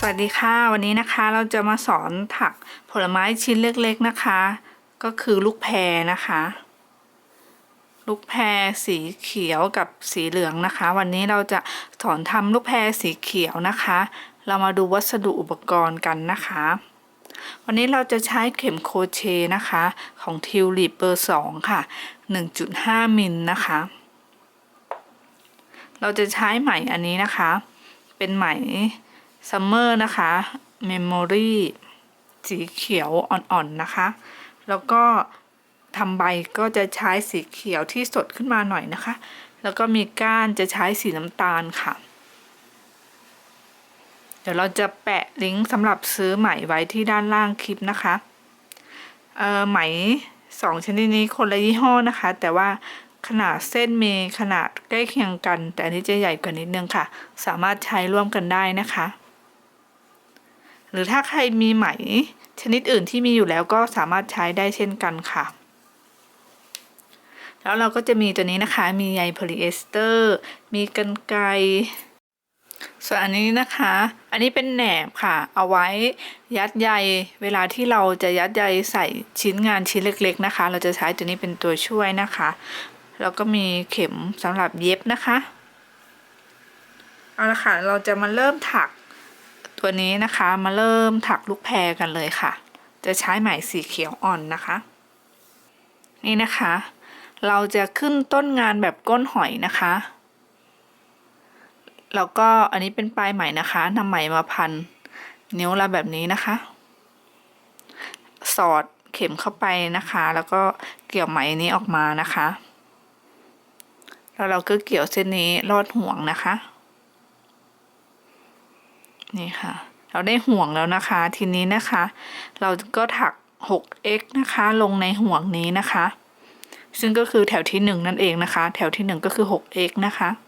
สวัสดีค่ะ วันนี้นะคะเราจะมาสอนถักผลไม้ชิ้นเล็กๆนะคะ ก็คือลูกแพรนะคะ ลูกแพรสีเขียวกับสีเหลืองนะคะ วันนี้เราจะสอนทำลูกแพรสีเขียวนะคะ เรามาดูวัสดุอุปกรณ์กันนะคะ วันนี้เราจะใช้เข็มโครเชต์นะคะ ของทิวลิปเบอร์2ค่ะ 1.5 มิลนะคะ เราจะใช้ไหมอันนี้นะคะ เป็นไหม ซัมเมอร์นะคะเมมโมรีสีเขียวอ่อนๆนะคะ แล้วก็ทำใบก็จะใช้สีเขียวที่สดขึ้นมาหน่อยนะคะ แล้วก็มีก้านจะใช้สีน้ำตาลค่ะ เดี๋ยวเราจะแปะลิงก์สำหรับซื้อไหมไว้ที่ด้านล่างคลิปนะคะ เอ่อไหมสองชนิดนี้คนละยี่ห้อนะคะ แต่ว่าขนาดเส้นมีขนาดใกล้เคียงกัน แต่อันนี้จะใหญ่กว่านิดนึงค่ะ สามารถใช้ร่วมกันได้นะคะ หรือถ้าใครมีไหมชนิดอื่นที่มีอยู่แล้วก็สามารถใช้ได้เช่นกันค่ะ แล้วเราก็จะมีตัวนี้นะคะ มีใยโพลีเอสเตอร์ มีกันไกรส่วนอันนี้นะคะ อันนี้เป็นแหนบค่ะ เอาไว้ยัดใย เวลาที่เราจะยัดใยใส่ชิ้นงานชิ้นเล็ก ๆนะคะ เราจะใช้ตัวนี้เป็นตัวช่วยนะคะ แล้วก็มีเข็มสำหรับเย็บนะคะ เอาละค่ะ เราจะมาเริ่มถัก ตัวนี้นะคะมาเริ่มถักลูกแพรกันเลยค่ะ จะใช้ไหมสีเขียวอ่อนนะคะ นี่นะคะ เราจะขึ้นต้นงานแบบก้นหอยนะคะ แล้วก็อันนี้เป็นปลายไหมนะคะนำไหมมาพัน นิ้วเราแบบนี้นะคะ สอดเข็มเข้าไปนะคะ แล้วก็เกี่ยวไหมนี้ออกมานะคะ แล้วเราก็เกี่ยวเส้นนี้ลอดห่วงนะคะ นี่ค่ะ เราได้ห่วงแล้วนะคะ ทีนี้นะคะ เราก็ถัก 6x นะคะ ลงในห่วงนี้นะคะ ซึ่งก็คือแถวที่ 1 นั่นเองนะคะ แถวที่ 1 ก็คือ 6x นะคะ 1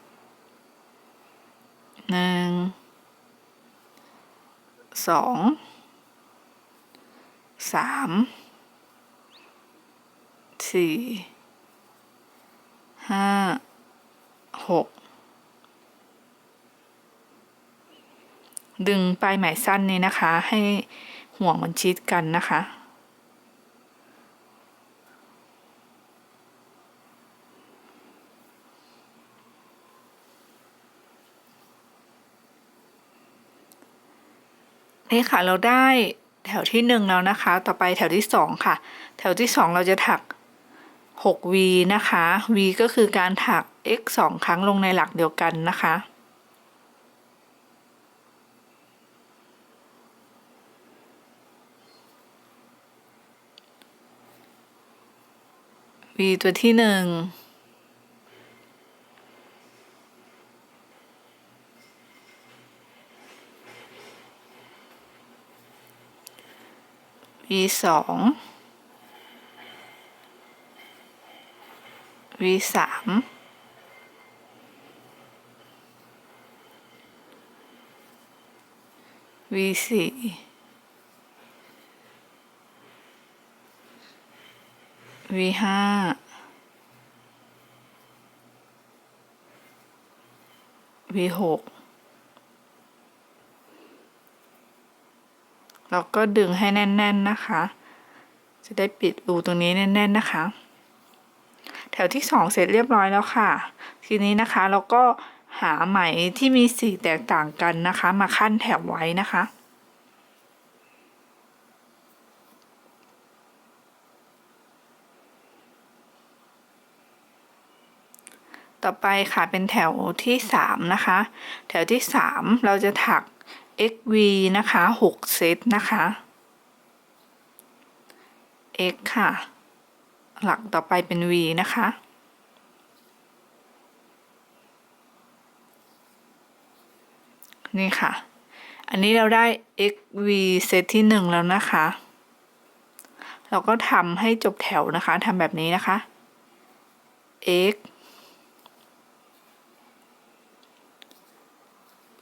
2 3 4 5 6 ดึงปลายไหมสั้นนี้นะคะ ให้ห่วงมันชิดกันนะคะ นี่ค่ะเราได้แถวที่หนึ่งแล้วนะคะ ต่อไปแถวที่สองค่ะ แถวที่สองเราจะถัก 6v นะคะ v ก็คือการถัก x สองครั้งลงในหลักเดียวกันนะคะ v ตัวที่หนึ่ง v สอง v สาม v สี่ v ห้า v หกเราก็ดึงให้แน่น ๆ นะคะ จะได้ปิดรูตรงนี้แน่น ๆ นะคะ แถวที่สองเสร็จเรียบร้อยแล้วค่ะ ทีนี้นะคะเราก็หาไหมที่มีสีแตกต่างกันนะคะ มาขั้นแถวไว้นะคะ ต่อไปค่ะเป็นแถวที่สามนะคะ แถวที่สามเราจะถัก xv นะคะ 6 เซตนะคะ x ค่ะ หลักต่อไปเป็น v นะคะ นี่ค่ะ อันนี้เราได้ xv เซตที่ 1 แล้วนะคะ เราก็ทำให้จบแถวนะคะทำแบบนี้นะคะ x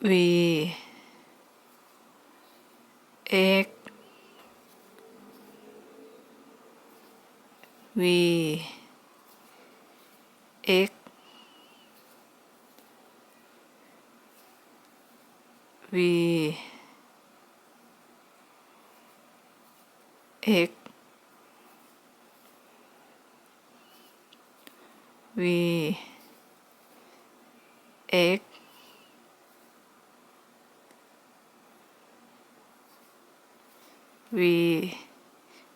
v x v x v x v x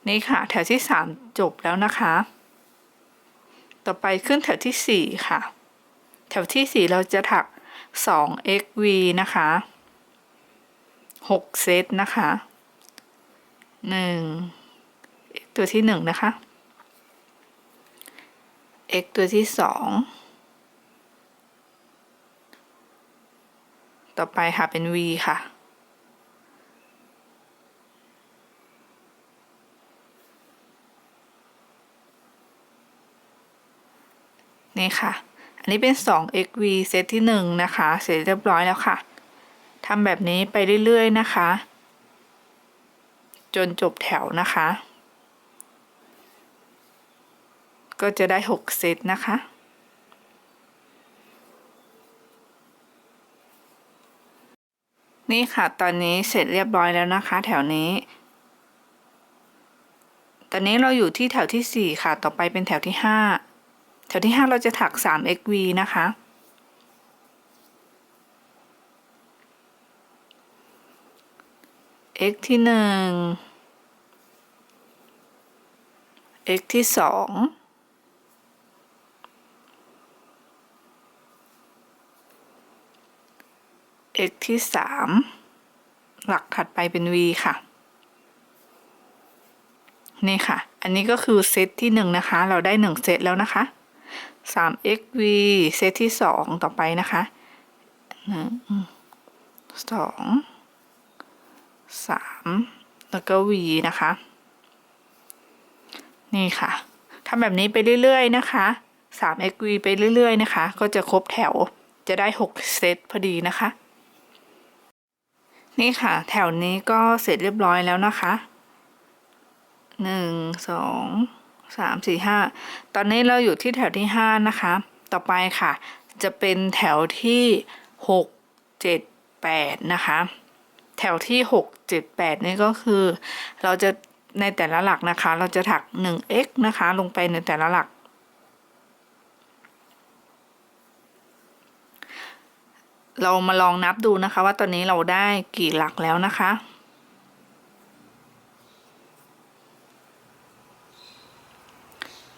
นี่ค่ะ แถวที่สามจบแล้วนะคะ ต่อไปขึ้นแถวที่สี่ค่ะ แถวที่สี่เราจะถักสอง xv นะคะหกเซตนะคะหนึ่ง x ตัวที่หนึ่งนะคะ x ตัวที่สองต่อไปค่ะเป็น v ค่ะ นี่ค่ะ อันนี้เป็น 2xv เซตที่ 1 นะคะ เสร็จเรียบร้อยแล้วค่ะทำแบบนี้ไปเรื่อยๆนะคะ จนจบแถวนะคะ ก็จะได้ 6 เซตนะคะนี่ค่ะ ตอนนี้เสร็จเรียบร้อยแล้วนะคะ แถวนี้ ตอนนี้เราอยู่ที่แถวที่ 4 ค่ะ ต่อไปเป็นแถวที่ 5 แถวที่ 5 เราจะถัก 3xv นะคะ x ที่หนึ่ง x ที่สอง x ที่สามหลักถัดไปเป็น v ค่ะ นี่ค่ะ อันนี้ก็คือเซตที่หนึ่งนะคะ เราได้หนึ่งเซตแล้วนะคะ 3xv เซตที่สองต่อไปนะคะหนึ่งสองสามแล้วก็ v นะคะ นี่ค่ะทำแบบนี้ไปเรื่อยๆนะคะ 3xv ไปเรื่อยๆนะคะ ก็จะครบแถวจะได้ 6 เซตพอดีนะคะ นี่ค่ะ แถวนี้ก็เสร็จเรียบร้อยแล้วนะคะหนึ่ง สามสี่ห้าตอนนี้เราอยู่ที่แถวที่ห้านะคะ ต่อไปค่ะ จะเป็นแถวที่หกเจ็ดแปดนะคะ แถวที่หกเจ็ดแปดนี่ก็คือ เราจะในแต่ละหลักนะคะ เราจะถัก 1x นะคะ ลงไปในแต่ละหลักเรามาลองนับดูนะคะว่าตอนนี้เราได้กี่หลักแล้วนะคะ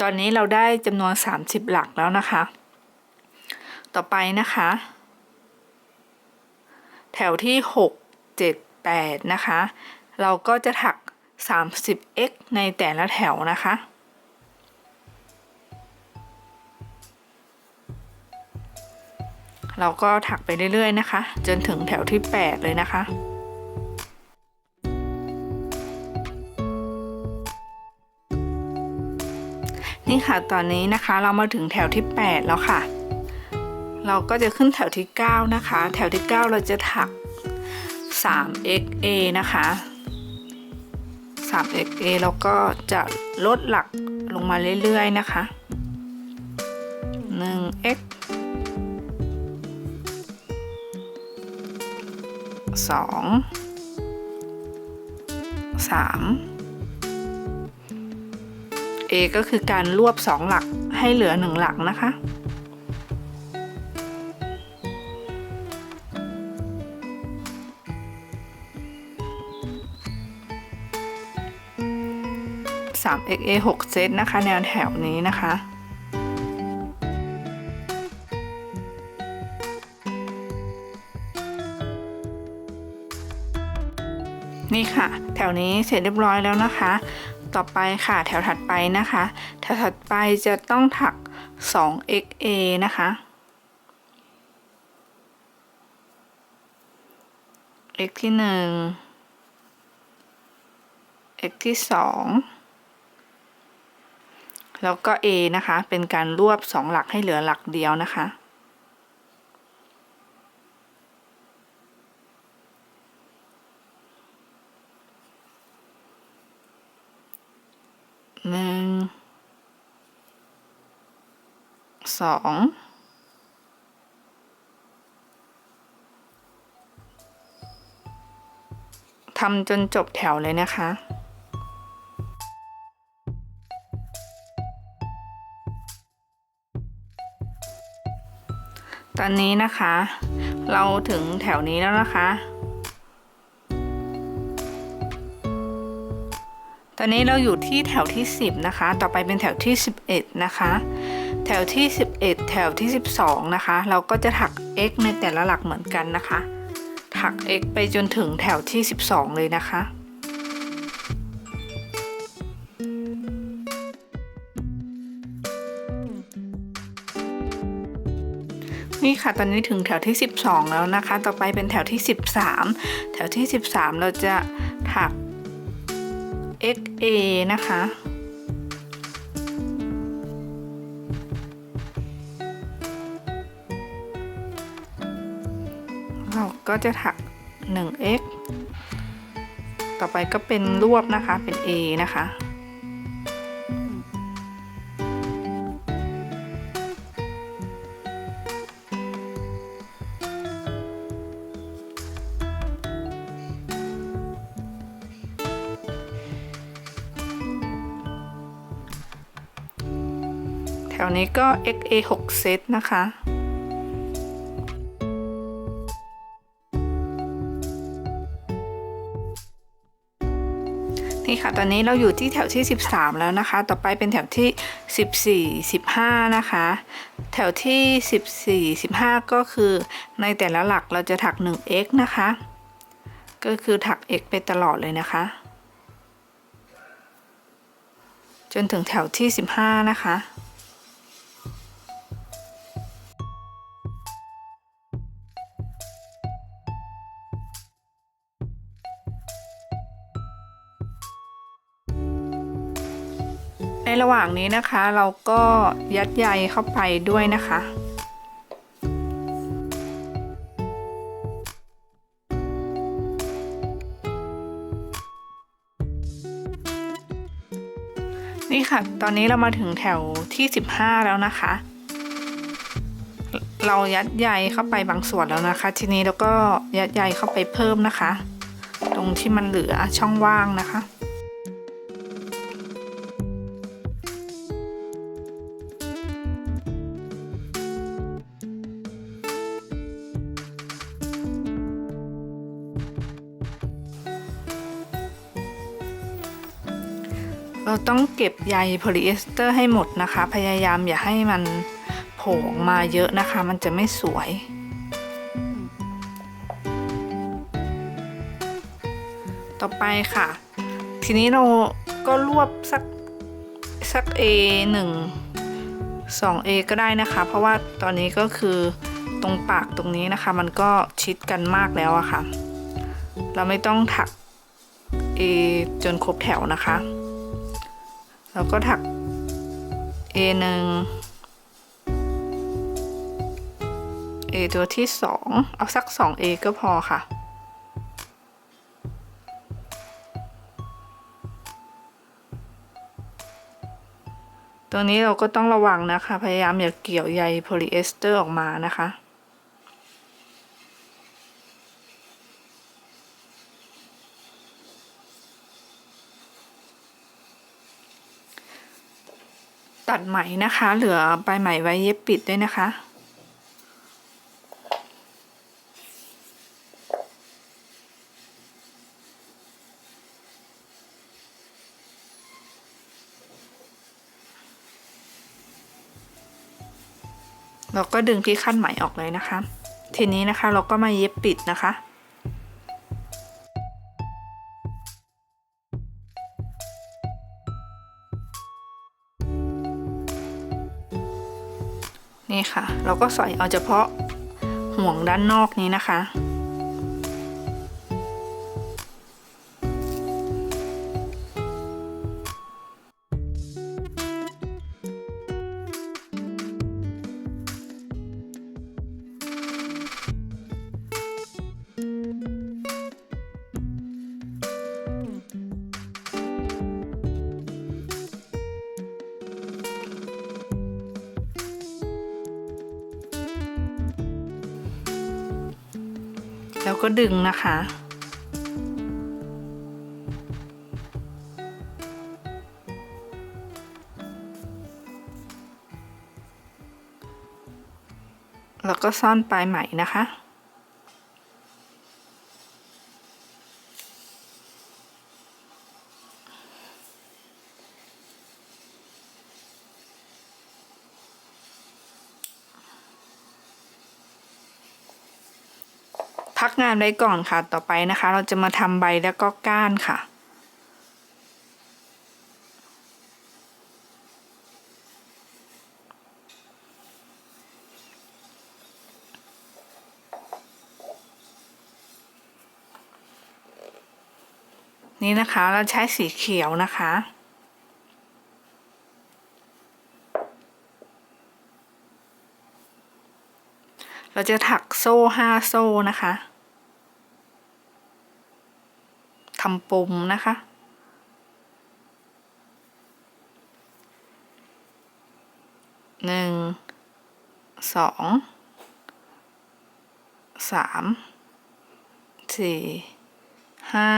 ตอนนี้เราได้จำนวน 30 หลักแล้วนะคะ ต่อไปนะคะ แถวที่ 6 7 8 นะคะ เราก็จะถัก 30x ในแต่ละแถวนะคะเราก็ถักไปเรื่อยๆนะคะ จนถึงแถวที่ 8 เลยนะคะ นี่ค่ะตอนนี้นะคะเรามาถึงแถวที่ 8 แล้วค่ะ เราก็จะขึ้นแถวที่ 9 นะคะ แถวที่ 9 เราจะถัก 3xa นะคะ 3xa แล้วก็จะลดหลักลงมาเรื่อยๆนะคะ 1x 2 3 A ก็คือการรวบ 2 หลักให้เหลือ 1 หลักนะคะ 3 xa 6เซตนะคะ แนวแถวนี้นะคะนี่ค่ะ แถวนี้เสร็จเรียบร้อยแล้วนะคะ ต่อไปค่ะ แถวถัดไปนะคะ แถวถัดไปจะต้องถัก 2xa นะคะ x ที่หนึ่ง x ที่สองแล้วก็ A นะคะ เป็นการรวบสองหลักให้เหลือหลักเดียวนะคะ หนึ่งสองทำจนจบแถวเลยนะคะตอนนี้นะคะ เราถึงแถวนี้แล้วนะคะ ตอนนี้เราอยู่ที่แถวที่ 10 นะคะ ต่อไปเป็นแถวที่ 11 นะคะ แถวที่ 11 แถวที่ 12 นะคะ เราก็จะถัก x ในแต่ละหลักเหมือนกันนะคะ ถัก x ไปจนถึงแถวที่ 12 เลยนะคะนี่ค่ะตอนนี้ถึงแถวที่ 12 แล้วนะคะ ต่อไปเป็นแถวที่ 13 แถวที่ 13 เราจะถัก XA นะคะ เราก็จะถัก 1x ต่อไปก็เป็นรวบนะคะเป็น A นะคะ แถวนี้ก็ XA 6เซตนะคะนี่ค่ะ ตอนนี้เราอยู่ที่แถวที่ 13 แล้วนะคะ ต่อไปเป็นแถวที่ 14 15 นะคะ แถวที่ 14 15 ก็คือในแต่ละหลักเราจะถัก 1x นะคะ ก็คือถัก x ไปตลอดเลยนะคะ จนถึงแถวที่ 15 นะคะ ในระหว่างนี้นะคะเราก็ยัดใยเข้าไปด้วยนะคะนี่ค่ะ ตอนนี้เรามาถึงแถวที่ 15 แล้วนะคะ เรายัดใยเข้าไปบางส่วนแล้วนะคะ ทีนี้เราก็ยัดใยเข้าไปเพิ่มนะคะ ตรงที่มันเหลือช่องว่างนะคะ เราต้องเก็บใยโพลีเอสเตอร์ให้หมดนะคะ พยายามอย่าให้มันโผล่มาเยอะนะคะ มันจะไม่สวย ต่อไปค่ะ ทีนี้เราก็รวบสักสัก A 1 2 A ก็ได้นะคะ เพราะว่าตอนนี้ก็คือตรงปากตรงนี้นะคะ มันก็ชิดกันมากแล้วอะค่ะ เราไม่ต้องถัก A จนครบแถวนะคะ แล้วก็ถัก A หนึ่ง A ตัวที่สองเอาสักสอง A ก็พอค่ะ ตรงนี้เราก็ต้องระวังนะคะ พยายามอย่าเกี่ยวใยโพลีเอสเตอร์ออกมานะคะ ตัดไหมนะคะ เหลือปลายไหมไว้เย็บปิดด้วยนะคะ เราก็ดึงที่ขั้นไหมออกเลยนะคะ ทีนี้นะคะเราก็มาเย็บปิดนะคะ นี่ค่ะ เราก็ใส่เอาเฉพาะห่วงด้านนอกนี้นะคะ ดึงนะคะ แล้วก็ซ่อนปลายไหมนะคะานไว้ก่อนค่ะ ต่อไปนะคะ เราจะมาทำใบแล้วก็ก้านค่ะ นี่นะคะ เราใช้สีเขียวนะคะเราจะถักโซ่ห้าโซ่นะคะ ทำปุ่มนะคะ หนึ่ง สอง สาม สี่ ห้า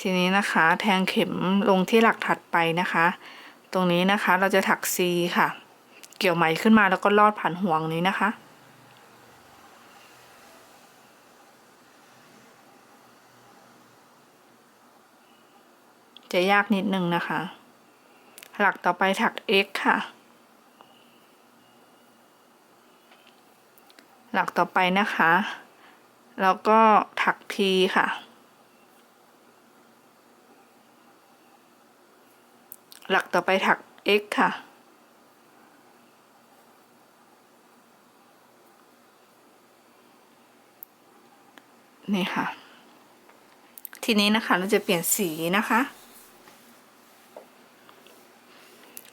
ทีนี้นะคะแทงเข็มลงที่หลักถัดไปนะคะ ตรงนี้นะคะเราจะถัก C ค่ะ เกี่ยวไหมขึ้นมาแล้วก็ลอดผ่านห่วงนี้นะคะ จะยากนิดนึงนะคะ หลักต่อไปถัก x ค่ะ หลักต่อไปนะคะ แล้วก็ถัก p ค่ะ หลักต่อไปถัก x ค่ะ นี่ค่ะ ทีนี้นะคะเราจะเปลี่ยนสีนะคะ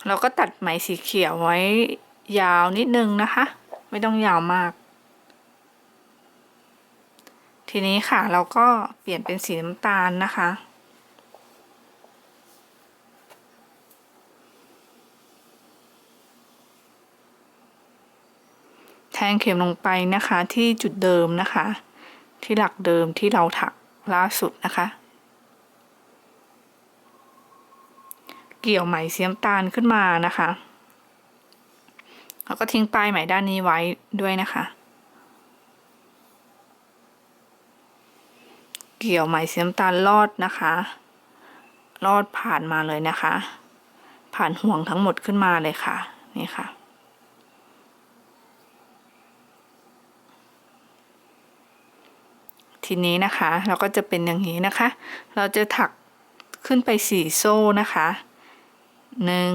เราก็ตัดไหมสีเขียวไว้ยาวนิดนึงนะคะ ไม่ต้องยาวมาก ทีนี้ค่ะเราก็เปลี่ยนเป็นสีน้ำตาลนะคะ แทงเข็มลงไปนะคะที่จุดเดิมนะคะ ที่หลักเดิมที่เราถักล่าสุดนะคะ เกี่ยวไหมเสียมตาลขึ้นมานะคะแล้วก็ทิ้งปลายไหมด้านนี้ไว้ด้วยนะคะ เกี่ยวไหมเสียมตาลลอดนะคะ ลอดผ่านมาเลยนะคะ ผ่านห่วงทั้งหมดขึ้นมาเลยค่ะ นี่ค่ะทีนี้นะคะ เราก็จะเป็นอย่างนี้นะคะ เราจะถักขึ้นไปสี่โซ่นะคะ หนึ่ง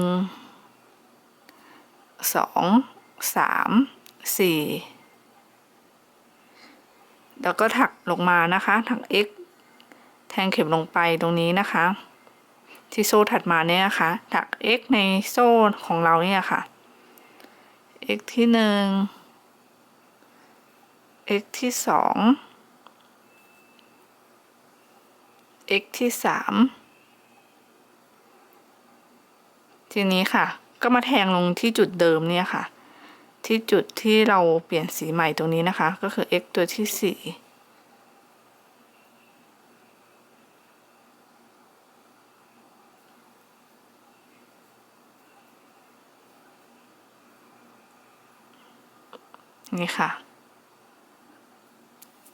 สองสามสี่แล้วก็ถักลงมานะคะ ถัก x แทงเข็มลงไปตรงนี้นะคะ ที่โซ่ถัดมาเนี่ยนะคะถัก x ในโซ่ของเราเนี่ยค่ะ x ที่หนึ่ง x ที่สอง x ที่สาม ทีนี้ค่ะ ก็มาแทงลงที่จุดเดิมเนี่ยค่ะ ที่จุดที่เราเปลี่ยนสีใหม่ตรงนี้นะคะ ก็คือ x ตัวที่สี่นี่ค่ะ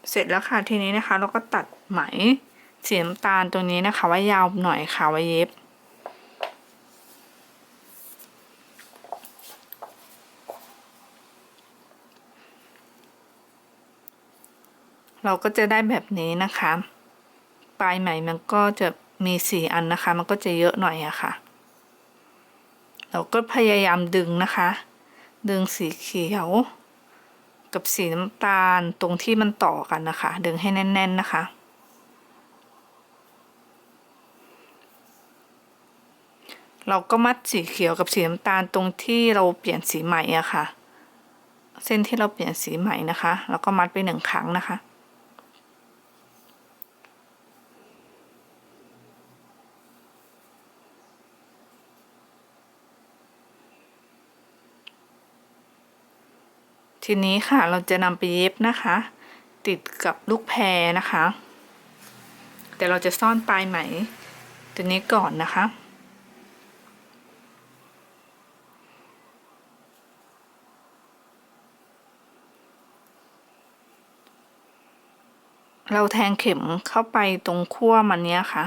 เสร็จแล้วค่ะทีนี้นะคะ เราก็ตัดไหมสีน้ำตาลตัวนี้นะคะ ไว้ยาวหน่อยค่ะไว้เย็บ เราก็จะได้แบบนี้นะคะ ปลายไหมมันก็จะมีสี่อันนะคะ มันก็จะเยอะหน่อยอะค่ะ เราก็พยายามดึงนะคะ ดึงสีเขียว กับสีน้ำตาลตรงที่มันต่อกันนะคะ ดึงให้แน่น ๆนะคะเราก็มัดสีเขียวกับสีน้ำตาลตรงที่เราเปลี่ยนสีใหม่อะค่ะ เส้นที่เราเปลี่ยนสีใหม่นะคะ แล้วก็มัดไปหนึ่งครั้งนะคะ ทีนี้ค่ะเราจะนำไปเย็บนะคะ ติดกับลูกแพรนะคะ แต่เราจะซ่อนปลายไหมตัวนี้ก่อนนะคะ เราแทงเข็มเข้าไปตรงขั้วมันเนี้ยค่ะ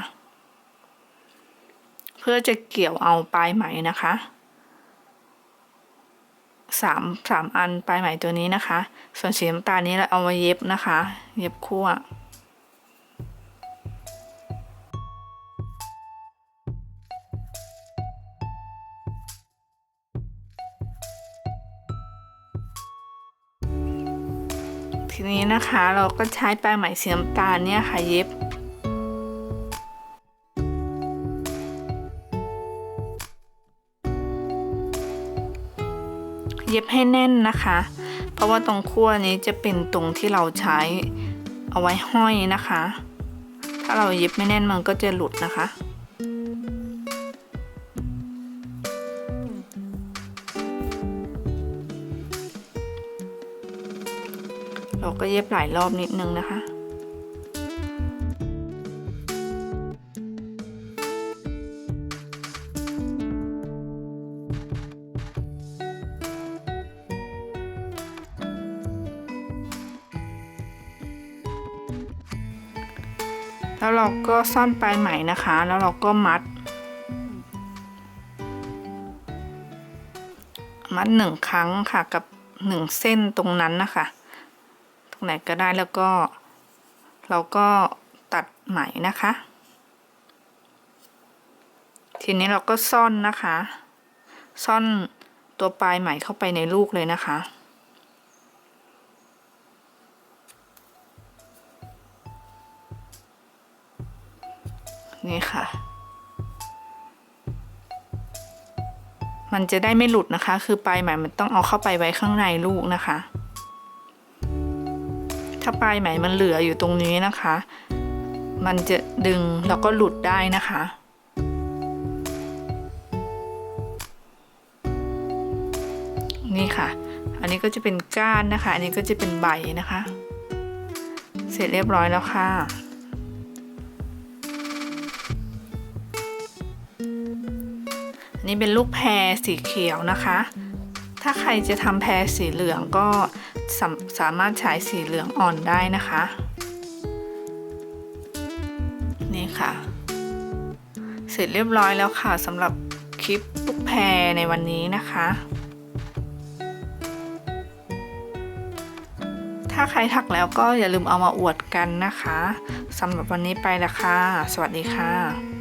เพื่อจะเกี่ยวเอาปลายไหมนะคะ สามสามอันปลายไหมตัวนี้นะคะ ส่วนสีน้ำตาลนี้เราเอามาเย็บนะคะ เย็บขั้วทีนี้นะคะเราก็ใช้ปลายไหมสีน้ำตาลเนี่ยค่ะเย็บ เย็บให้แน่นนะคะ เพราะว่าตรงขั้วนี้จะเป็นตรงที่เราใช้เอาไว้ห้อยนะคะ ถ้าเราเย็บไม่แน่นมันก็จะหลุดนะคะเราก็เย็บหลายรอบนิดนึงนะคะ ก็ซ่อนปลายไหมนะคะ แล้วเราก็มัด มัดหนึ่งครั้งค่ะกับหนึ่งเส้นตรงนั้นนะคะ ตรงไหนก็ได้แล้วก็ เราก็ตัดไหมนะคะ ทีนี้เราก็ซ่อนนะคะ ซ่อนตัวปลายไหมเข้าไปในลูกเลยนะคะ นี่ค่ะ มันจะได้ไม่หลุดนะคะ คือปลายไหมมันต้องเอาเข้าไปไว้ข้างในลูกนะคะ ถ้าปลายไหมมันเหลืออยู่ตรงนี้นะคะ มันจะดึงแล้วก็หลุดได้นะคะนี่ค่ะ อันนี้ก็จะเป็นก้านนะคะ อันนี้ก็จะเป็นใบนะคะ เสร็จเรียบร้อยแล้วค่ะ นนี้เป็นลูกแพรสีเขียวนะคะ ถ้าใครจะทำแพรสีเหลืองก็สาสามารถใช้สีเหลืองอ่อนได้นะคะ นี่ค่ะ เสร็จเรียบร้อยแล้วค่ะสำหรับคลิปลูกแพรในวันนี้นะคะ ถ้าใครถักแล้วก็อย่าลืมเอามาอวดกันนะคะสำหรับวันนี้ไปละค่ะ สวัสดีค่ะ